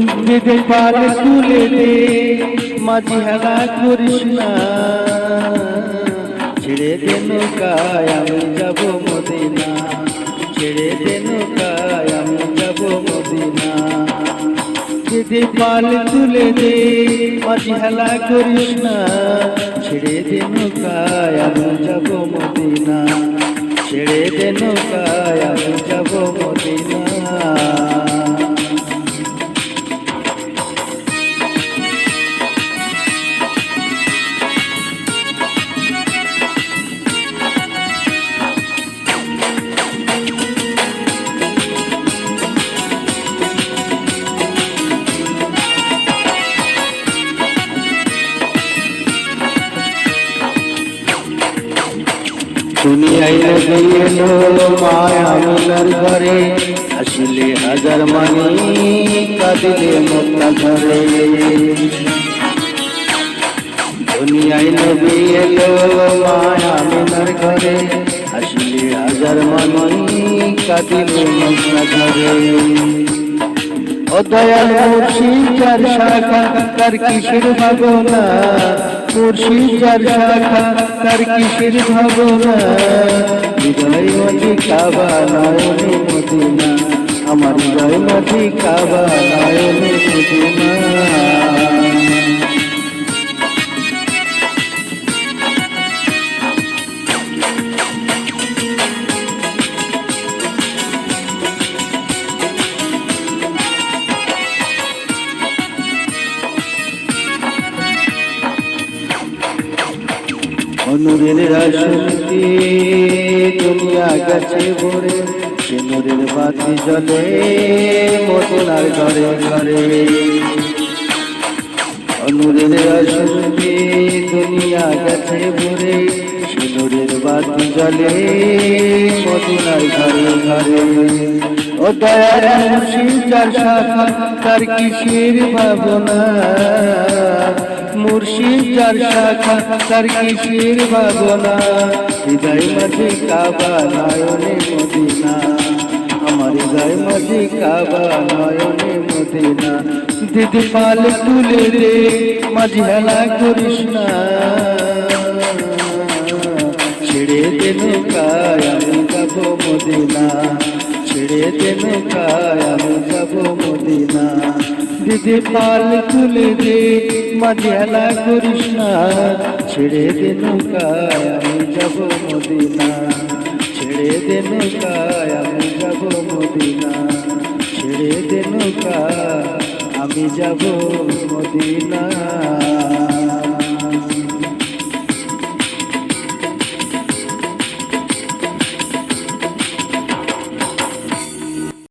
বেদে পাল তুলে দে, মাঝি হেলা করিস না। ছেড়ে দে নৌকায়, আমি যাব মদিনা। ছেড়ে দে নৌকায়, আমি যাব মদিনা। বেদে পাল তুলে দে, মাঝি হেলা করিস না। ছেড়ে দে নৌকায়, আমি যাব মদিনা। ছেড়ে আমি যাব মদিনা। দুনিয়ায় এলো মায়া মিলার ঘরে। আসলে হাজার মানি কাঁদিলে মোত্তা ঘরে। দুনিয়ায় নবী এলো মায়া মিলার ঘরে। আসলে হাজার মানি কাঁদিলে মোত্তা ঘরে। ও দয়াল মুর্শিদ শাখা, তার কিসের ভাবনা? মুর্শিদ চার শাখা তার কিসের ভাবনা হৃদয় মাঝি কাবা নয়নে মদিনা আমার হৃদয় মাঝি কাবা, নয়নে মদিনা অনুরের রাসুলকে দুনিয়া গেছে ভরে সিনুরের বাতি জলে মদনার ঘরে ঘরে। অনুরের রাসুলকে দুনিয়া গেছে ভরে সিনুরের বাতি জলে মদনার ঘরে ঘরে। ও দয়ার মুর্শিদার শাখা তার কিসের ভাবনা? মুর্শিদ যার শাখা, তার কিসের ভাবনা হৃদয় মাঝে কাবা নয়নে মদিনা। আমার হৃদয় মাঝে কাবা নয়নে মদিনা। দিদি পাল তুলে রে মাঝি হেলা করিস না। ছেড়ে দে নৌকায় আমি যাব মদিনা। ছেড়ে দে নৌকায় আমি যাব মদিনা। দিদি পাল তুলে দে মাঝেলা করিস না। ছেড়ে দে নৌকায় আমি যাব মদিনা। ছেড়ে দে নৌকায় আমি যাব মদিনা। ছেড়ে দে নৌকা আমি যাব মদিনা।